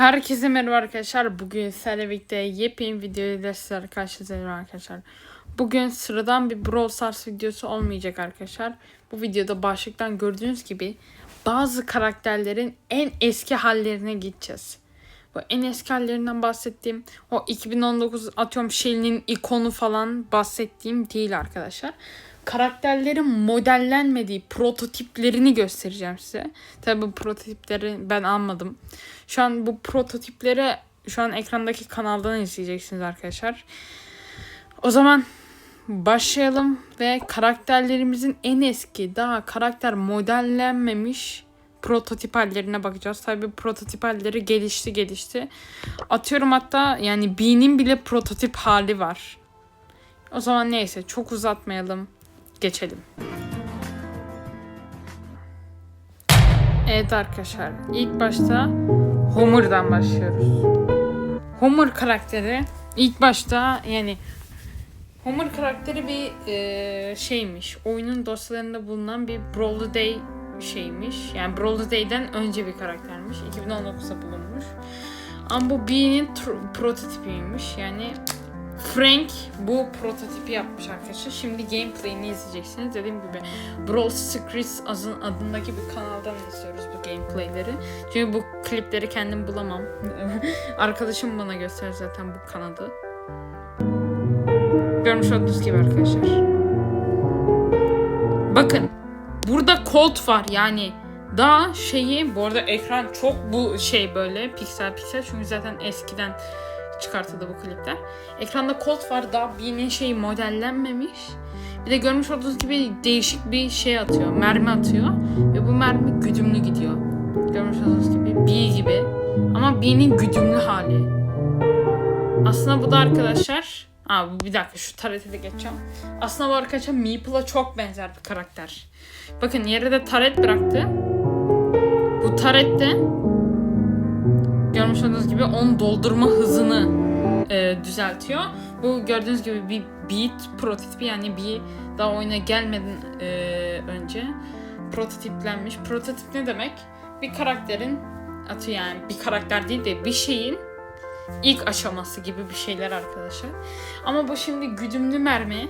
Herkese merhaba arkadaşlar. Bugün sizlerle birlikte yepyeni videoyla sizlerle karşınızdayım arkadaşlar. Bugün sıradan bir Brawl Stars videosu olmayacak arkadaşlar. Bu videoda başlıktan gördüğünüz gibi bazı karakterlerin en eski hallerine gideceğiz. Bu en eski hallerinden bahsettiğim o 2019 atıyorum Shelly'nin ikonu falan bahsettiğim değil arkadaşlar. Karakterlerin modellenmediği prototiplerini göstereceğim size. Tabi bu prototipleri ben almadım. Şu an bu prototipleri şu an ekrandaki kanaldan izleyeceksiniz arkadaşlar. O zaman başlayalım ve karakterlerimizin en eski daha karakter modellenmemiş prototip hallerine bakacağız. Tabi prototip halleri gelişti gelişti. Atıyorum hatta yani B'nin bile prototip hali var. O zaman neyse çok uzatmayalım. Geçelim. Evet arkadaşlar ilk başta Homer'dan başlıyoruz. Homer karakteri ilk başta yani Homer karakteri bir e, şeymiş. Oyunun dosyalarında bulunan bir Brawl the Şeymiş. Yani Brawl Day'den önce bir karaktermiş. 2019'da bulunmuş. Ama bu tr- prototipiymiş. Yani Frank bu prototipi yapmış arkadaşlar. Şimdi gameplay'ini izleyeceksiniz. Dediğim gibi Brawl Secrets adın- adındaki bir kanaldan izliyoruz bu gameplay'leri. Çünkü bu klipleri kendim bulamam. Arkadaşım bana göster zaten bu kanalı. Görmüş olduğunuz gibi arkadaşlar. Bakın. Burada Colt var yani. Daha şeyi bu arada ekran çok bu şey böyle piksel piksel çünkü zaten eskiden çıkartıldı bu klipler. Ekranda Colt var daha B'nin şeyi modellenmemiş. Bir de görmüş olduğunuz gibi değişik bir şey atıyor. Mermi atıyor. Ve bu mermi güdümlü gidiyor. Görmüş olduğunuz gibi B gibi. Ama B'nin güdümlü hali. Aslında bu da arkadaşlar Aa, bu bir dakika şu tarete de geçeceğim. Aslında bu arkadaşlar Meeple'a çok benzer bir karakter. Bakın yere de taret bıraktı. Bu tarette görmüş olduğunuz gibi onu doldurma hızını e, düzeltiyor. Bu gördüğünüz gibi bir beat prototipi yani bir daha oyuna gelmeden e, önce prototiplenmiş. Prototip ne demek? Bir karakterin atı yani bir karakter değil de bir şeyin ilk aşaması gibi bir şeyler arkadaşlar. Ama bu şimdi güdümlü mermi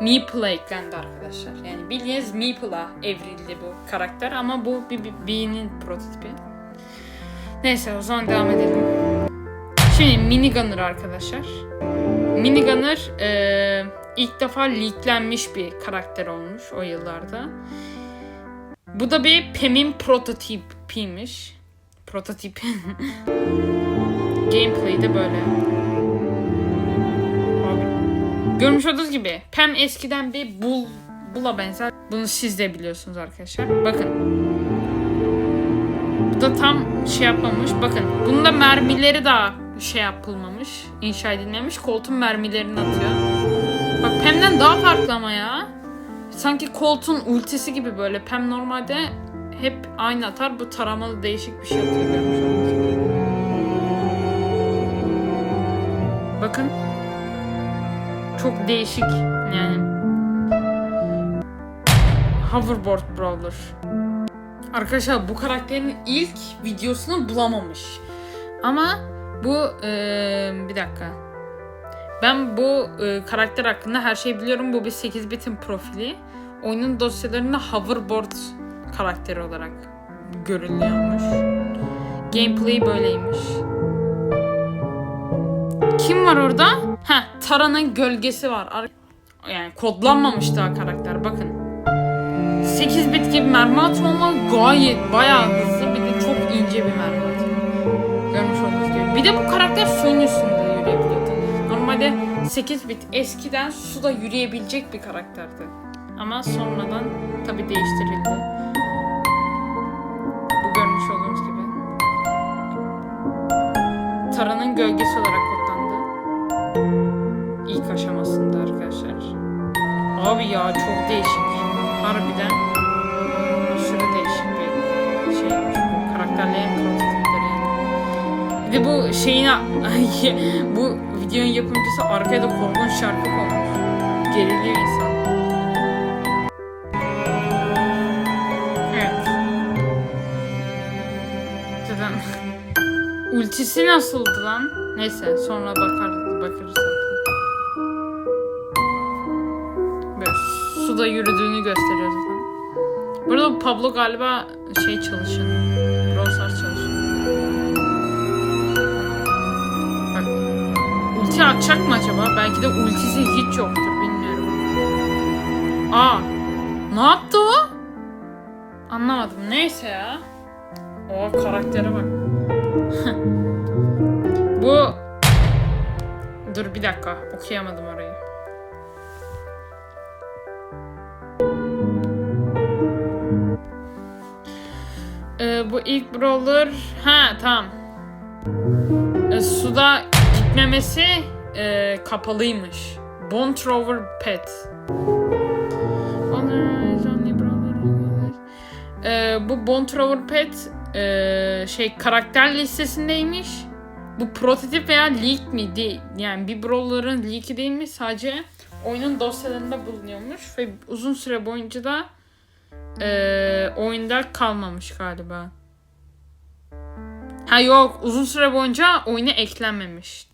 Meeple'a eklendi arkadaşlar. Yani bildiğiniz Meeple'a evrildi bu karakter ama bu bir, bir prototipi. Neyse o zaman devam edelim. Şimdi Minigunner arkadaşlar. Minigunner e, ilk defa leaklenmiş bir karakter olmuş o yıllarda. Bu da bir Pem'in prototipiymiş. Prototip. Gameplay de böyle. Abi. Görmüş olduğunuz gibi Pem eskiden bir bul bula benzer. Bunu siz de biliyorsunuz arkadaşlar. Bakın. Bu da tam şey yapmamış. Bakın. Bunda mermileri daha şey yapılmamış. inşa edilmemiş. Koltuğun mermilerini atıyor. Bak Pem'den daha farklı ama ya. Sanki Colt'un ultisi gibi böyle. Pem normalde hep aynı atar. Bu taramalı değişik bir şey atıyor. Görmüş olduğunuz gibi. Çok değişik yani. Hoverboard Brawler. Arkadaşlar bu karakterin ilk videosunu bulamamış. Ama bu eee, bir dakika. Ben bu eee, karakter hakkında her şeyi biliyorum. Bu bir 8 bitin profili. Oyunun dosyalarında hoverboard karakteri olarak görünüyormuş. Gameplay böyleymiş. Kim var orada? Ha, Tara'nın gölgesi var. Ar- Yani kodlanmamış daha karakter. Bakın. 8 bit gibi mermi ama gayet bayağı hızlı bir de çok ince bir mermi atıyor. Görmüş olduğunuz gibi. Bir de bu karakter suyun üstünde yürüyebiliyordu. Normalde 8 bit eskiden suda yürüyebilecek bir karakterdi. Ama sonradan tabi değiştirildi. Bu görmüş olduğunuz gibi. Tara'nın gölgesi olarak. İlk aşamasında arkadaşlar. Abi ya çok değişik. Harbiden aşırı değişik bir şeymiş bu. Karakterlerin yani. Bir de bu şeyin bu videonun yapımcısı arkaya da korkunç şarkı koymuş. Geriliyor insan. Evet. Ultisi nasıldı lan? Neyse sonra bakarız bakarız zaten. Böyle suda yürüdüğünü gösteriyor zaten. Burada bu Pablo galiba şey çalışıyor. Brawl çalışıyor. Bak. Ulti atacak mı acaba? Belki de ultisi hiç yoktur bilmiyorum. Aa. Ne yaptı o? Anlamadım. Neyse ya. O karaktere bak. Bu Dur bir dakika. Okuyamadım orayı. Ee, bu ilk brawler ha tamam. Ee, suda gitmemesi e, kapalıymış. Bone Thrower Pet. Ee, bu Bone Pet e, şey karakter listesindeymiş. Bu prototip veya leak mi değil. Yani bir brawler'ın leak'i değil mi? Sadece oyunun dosyalarında bulunuyormuş ve uzun süre boyunca da e, oyunda kalmamış galiba. Ha yok uzun süre boyunca oyuna eklenmemiş.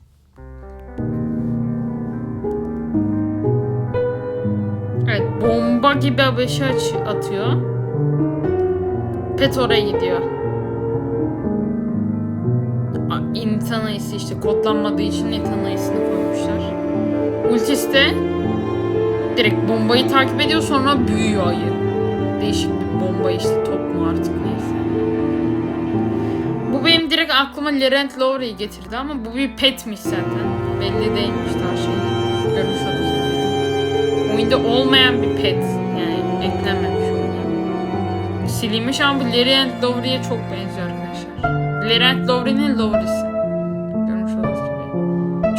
Evet bomba gibi abeşi aç- atıyor. Pet oraya gidiyor. İnsan ayısı işte kodlanmadığı için insan ayısını koymuşlar. Ultisi de direkt bombayı takip ediyor sonra büyüyor ayı. Değişik bir bomba işte top mu artık neyse. Bu benim direkt aklıma Laurent Lowry'i getirdi ama bu bir petmiş zaten. Belli değilmiş daha şey. Görmüş olursunuz. Oyunda olmayan bir pet. Yani eklenmemiş oyuna. Silinmiş ama bu Laurent Lowry'e çok benziyor arkadaşlar. Laurent Lowry'nin Lowry'si.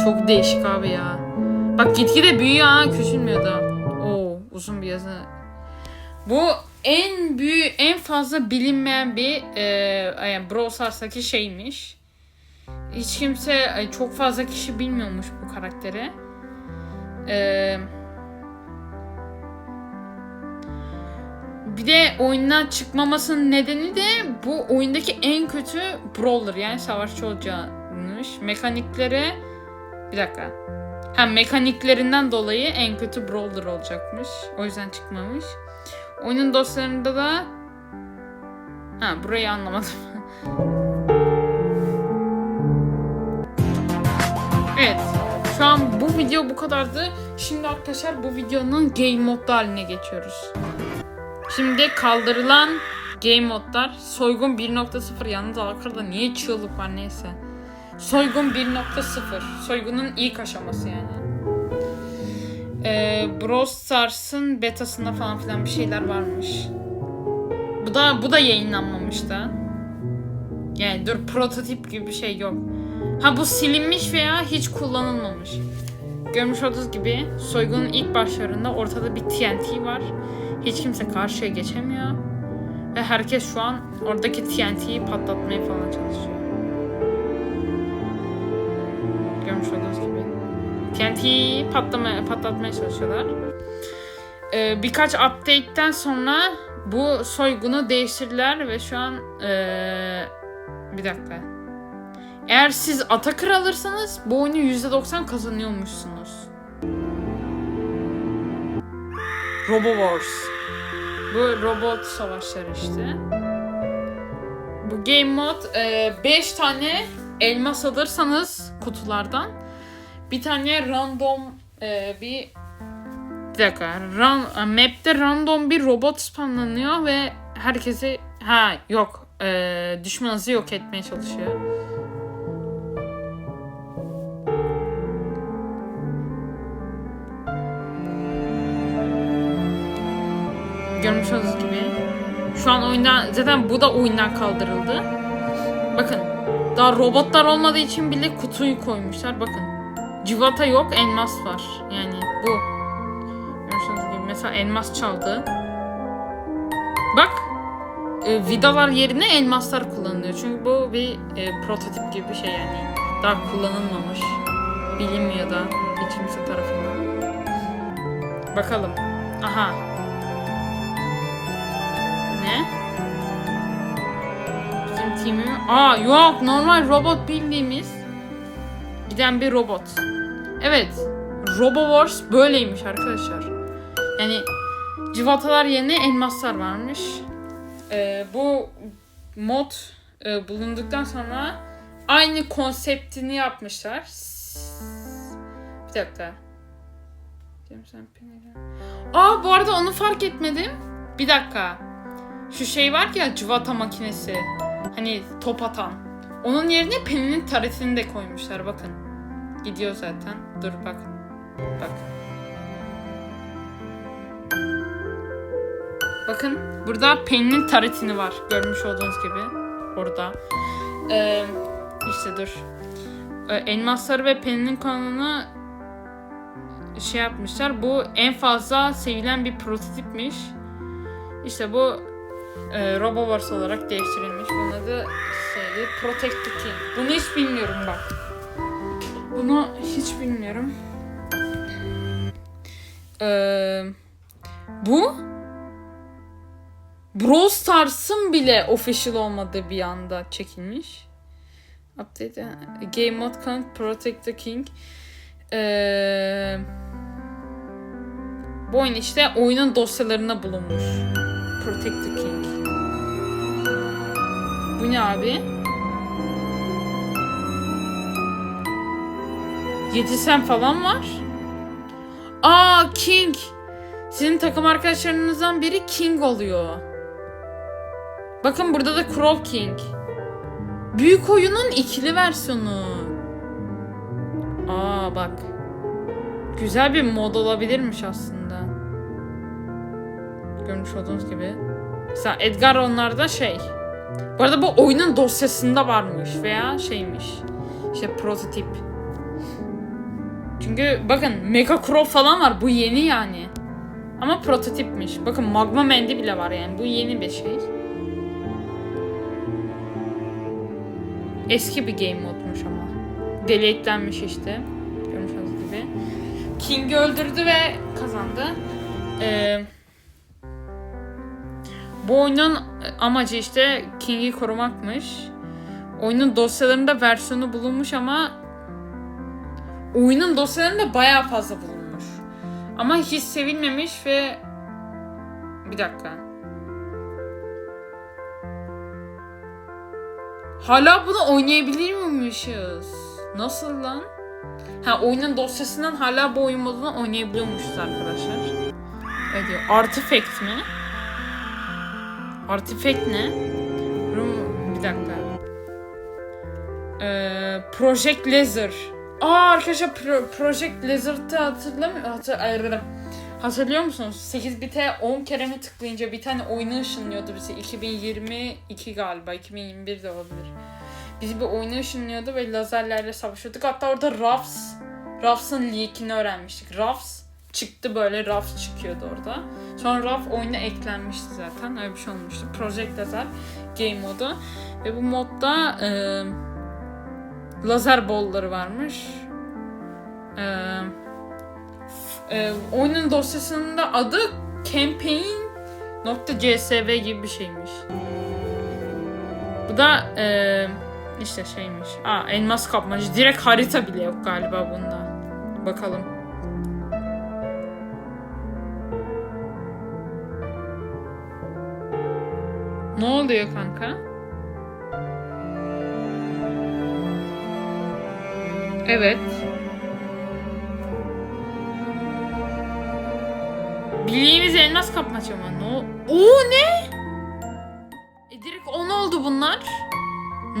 Çok değişik abi ya. Bak gitgide büyüyor ha küçülmüyor da. Oo uzun bir yazı. Bu en büyük, en fazla bilinmeyen bir e, yani Brawl Stars'taki şeymiş. Hiç kimse, çok fazla kişi bilmiyormuş bu karakteri. Eee Bir de oyundan çıkmamasının nedeni de bu oyundaki en kötü brawler yani savaşçı olacağımış. Mekanikleri bir dakika. Ha mekaniklerinden dolayı en kötü brawler olacakmış. O yüzden çıkmamış. Oyunun dosyalarında da Ha burayı anlamadım. evet. Şu an bu video bu kadardı. Şimdi arkadaşlar bu videonun game modda haline geçiyoruz. Şimdi kaldırılan game modlar soygun 1.0 yalnız arkada niye çığlık var neyse. Soygun 1.0 soygunun ilk aşaması yani. Ee, Brawl betasında falan filan bir şeyler varmış. Bu da bu da yayınlanmamış da. Yani dur prototip gibi bir şey yok. Ha bu silinmiş veya hiç kullanılmamış. Görmüş olduğunuz gibi soygunun ilk başlarında ortada bir TNT var. Hiç kimse karşıya geçemiyor. Ve herkes şu an oradaki TNT'yi patlatmaya falan çalışıyor. Görmüş olduğunuz gibi. TNT'yi patlamaya, patlatmaya çalışıyorlar. Ee, birkaç update'ten sonra bu soygunu değiştirdiler ve şu an ee, bir dakika. Eğer siz Atakır alırsanız bu oyunu %90 kazanıyormuşsunuz. Robo Wars. Bu robot savaşları işte. Bu game mod 5 tane elmas alırsanız kutulardan bir tane random e, bir bir dakika ran, map'te random bir robot spamlanıyor ve herkesi ha yok e, düşmanınızı yok etmeye çalışıyor. Görmüş olduğunuz gibi. Şu an oyundan zaten bu da oyundan kaldırıldı. Bakın daha robotlar olmadığı için bile kutuyu koymuşlar. Bakın civata yok elmas var. Yani bu. Görmüş olduğunuz gibi mesela elmas çaldı. Bak e, vidalar yerine elmaslar kullanılıyor. Çünkü bu bir e, prototip gibi bir şey yani. Daha kullanılmamış. Bilinmiyor da hiç kimse tarafından. Bakalım. Aha. Ne? Bizim Team'i mi? Aa yok normal robot bildiğimiz giden bir robot. Evet. Robowars böyleymiş arkadaşlar. Yani civatalar yerine elmaslar varmış. Ee, bu mod e, bulunduktan sonra aynı konseptini yapmışlar. Bir dakika. Aa bu arada onu fark etmedim. Bir dakika. Şu şey var ya cıvata makinesi. Hani top atan. Onun yerine Penny'nin taretini de koymuşlar bakın. Gidiyor zaten. Dur bak. Bak. Bakın burada Penny'nin taretini var. Görmüş olduğunuz gibi. Orada. Ee, işte dur. Ee, elmasları ve Penny'nin kanalını şey yapmışlar. Bu en fazla sevilen bir prototipmiş. İşte bu e, Robowars olarak değiştirilmiş. Bunun adı şeydi, Protect the King. Bunu hiç bilmiyorum bak. Bunu hiç bilmiyorum. Ee, bu Brawl Stars'ın bile official olmadığı bir anda çekilmiş. Update Game Mode Count Protect the King. Ee, bu oyun işte oyunun dosyalarına bulunmuş. Protect the King. Bu ne abi? Yedi sen falan var. Aa King. Sizin takım arkadaşlarınızdan biri King oluyor. Bakın burada da Crow King. Büyük oyunun ikili versiyonu. Aa bak. Güzel bir mod olabilirmiş aslında. Görmüş olduğunuz gibi. Mesela Edgar onlarda şey. Bu arada bu oyunun dosyasında varmış veya şeymiş. İşte prototip. Çünkü bakın Mega Crow falan var. Bu yeni yani. Ama prototipmiş. Bakın Magma Man'de bile var yani. Bu yeni bir şey. Eski bir game modmuş ama. Delete'lenmiş işte. Görmüş olduğunuz gibi. King'i öldürdü ve kazandı. Ee, bu oyunun amacı işte King'i korumakmış. Oyunun dosyalarında versiyonu bulunmuş ama oyunun dosyalarında bayağı fazla bulunmuş. Ama hiç sevilmemiş ve bir dakika. Hala bunu oynayabilir miymişiz? Nasıl lan? Ha oyunun dosyasından hala bu oyun modunu oynayabiliyormuşuz arkadaşlar. Ne diyor? Artifact mi? Artifact ne? Room... Bir dakika. Ee, Project Laser. Aa arkadaşlar Pro- Project Lizard'ı hatırlamıyor hatır. Hatırlıyor musunuz? 8 bite 10 kere mi tıklayınca bir tane oyunu ışınlıyordu bize. 2022 galiba. 2021 de olabilir. Bizi bir oyunu ışınlıyordu ve lazerlerle savaşıyorduk. Hatta orada Ruffs, Ruffs'ın leakini öğrenmiştik. Ruffs çıktı böyle Ruffs çıkıyordu orada. Sonra Ruff oyuna eklenmişti zaten. Öyle bir şey olmuştu. Project Laser game modu. Ve bu modda e, lazer bolları varmış. Ee, e, oyunun dosyasının da adı campaign.csv gibi bir şeymiş. Bu da e, işte şeymiş. Aa elmas kapmacı. Direkt harita bile yok galiba bunda. Bakalım. Ne oluyor kanka? Evet. Bildiğimiz elmas kapmaca mı? No. Oo ne? E direkt 10 oldu bunlar.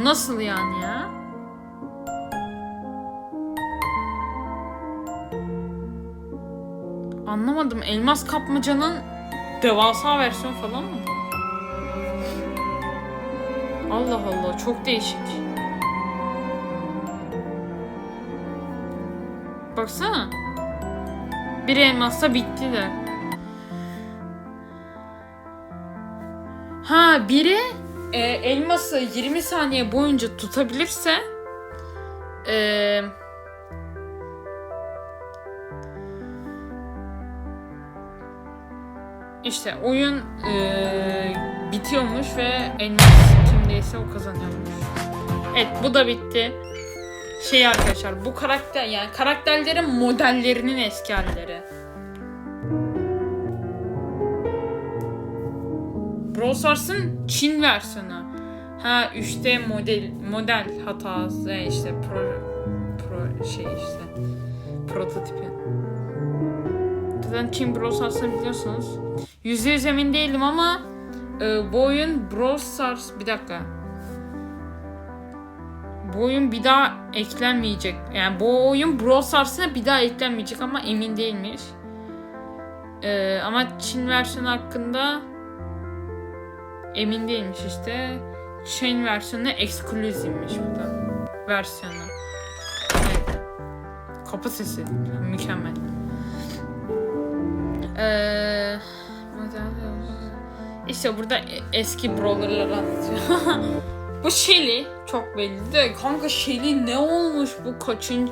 Nasıl yani ya? Anlamadım. Elmas kapmacanın devasa versiyon falan mı bu? Allah Allah çok değişik. Baksana. Bir elmasla bitti de. Ha biri e, elması 20 saniye boyunca tutabilirse e, işte oyun e, bitiyormuş ve elmas değilse o kazanıyormuş. Evet bu da bitti. Şey arkadaşlar bu karakter yani karakterlerin modellerinin eski halleri. Brawl Stars'ın Çin versiyonu. Ha 3D model model hatası işte pro pro şey işte prototipi. Zaten Çin Brawl Stars'ını biliyorsunuz. Yüzde yüz emin değilim ama e, bu oyun bir dakika. Bu oyun bir daha eklenmeyecek. Yani bu oyun bir daha eklenmeyecek ama emin değilmiş. E, ama Çin versiyonu hakkında emin değilmiş işte. Çin versiyonu eksklusivmiş bu da. Versiyonu. Kapı sesi. Mükemmel. Eee... İşte burada e- eski brawlerları anlatıyor. bu Shelly çok belli de kanka Shelly ne olmuş bu kaçın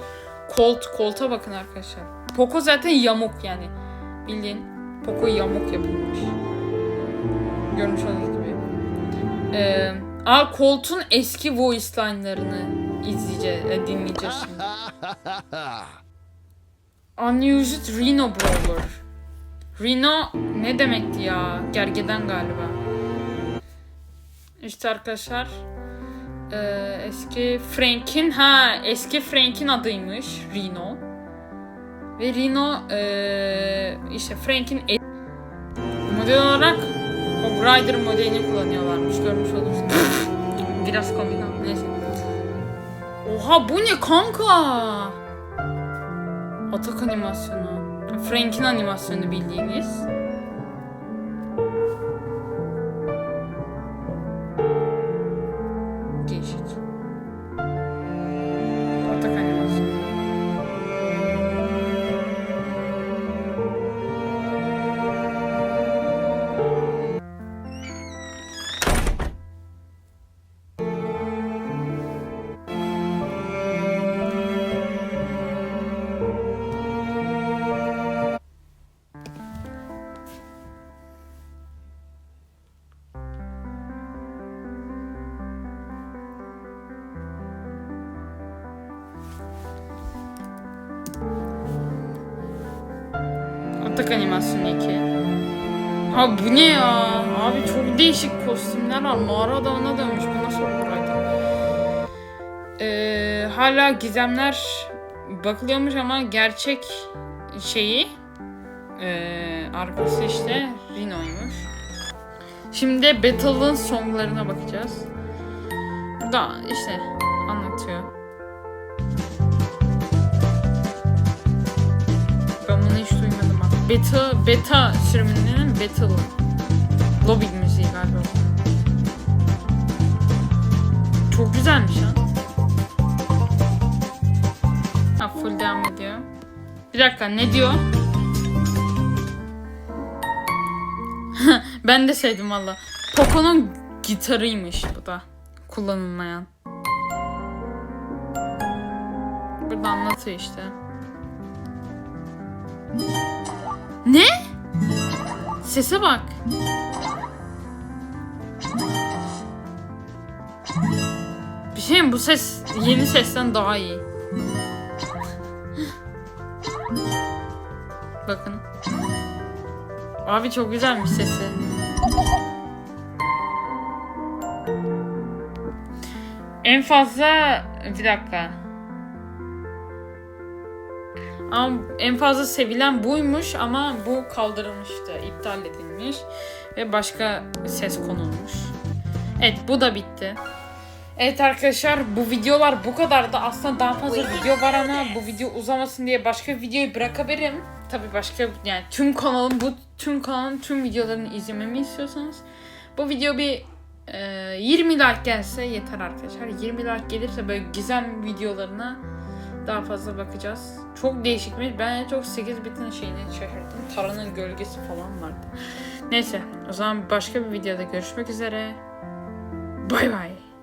Colt Colt'a bakın arkadaşlar. Poco zaten yamuk yani. Bildiğin Poco yamuk yapılmış. Görmüş olduğunuz gibi. Ee, aa Colt'un eski voice line'larını izleyeceğiz, e, dinleyeceğiz şimdi. Unused Reno Brawler. Reno ne demekti ya? Gergeden galiba. İşte arkadaşlar eee, eski Frank'in ha eski Frank'in adıymış Reno. Ve Reno eee, işte Frank'in e- model olarak o Rider modelini kullanıyorlarmış görmüş olursunuz. Biraz komik ama neyse. Oha bu ne kanka? Atak animasyonu. Frank'in animasyonu bildiğiniz. Atak animasyonu 2. Ha bu ne ya? Abi çok değişik kostümler var. Mağara adamına dönmüş. Bu nasıl olur haydi? Ee, hala gizemler bakılıyormuş ama gerçek şeyi ee, arkası işte Rino'ymuş. Şimdi Battle'ın songlarına bakacağız. Burada işte anlatıyor. Beta, beta sürümünün Battle. Lobby müziği galiba. Çok güzelmiş ha. Ha full devam ediyor. Bir dakika ne diyor? ben de sevdim valla. Poco'nun gitarıymış bu da. Kullanılmayan. Burada anlatıyor işte. Ne? Sese bak. Bir şey mi? Bu ses yeni sesten daha iyi. Bakın. Abi çok güzelmiş sesi. En fazla bir dakika. Ama en fazla sevilen buymuş ama bu kaldırılmıştı, iptal edilmiş ve başka ses konulmuş. Evet bu da bitti. Evet arkadaşlar bu videolar bu kadardı. Aslında daha fazla video var ama bu video uzamasın diye başka videoyu bırakabilirim. Tabii başka yani tüm kanalın bu tüm kanalın tüm videolarını izlememi istiyorsanız bu video bir e, 20 like gelse yeter arkadaşlar. 20 like gelirse böyle gizem videolarına daha fazla bakacağız. Çok değişikmiş. Ben en çok 8 bitin şeyini şaşırdım. Taranın gölgesi falan vardı. Neyse o zaman başka bir videoda görüşmek üzere. Bay bay.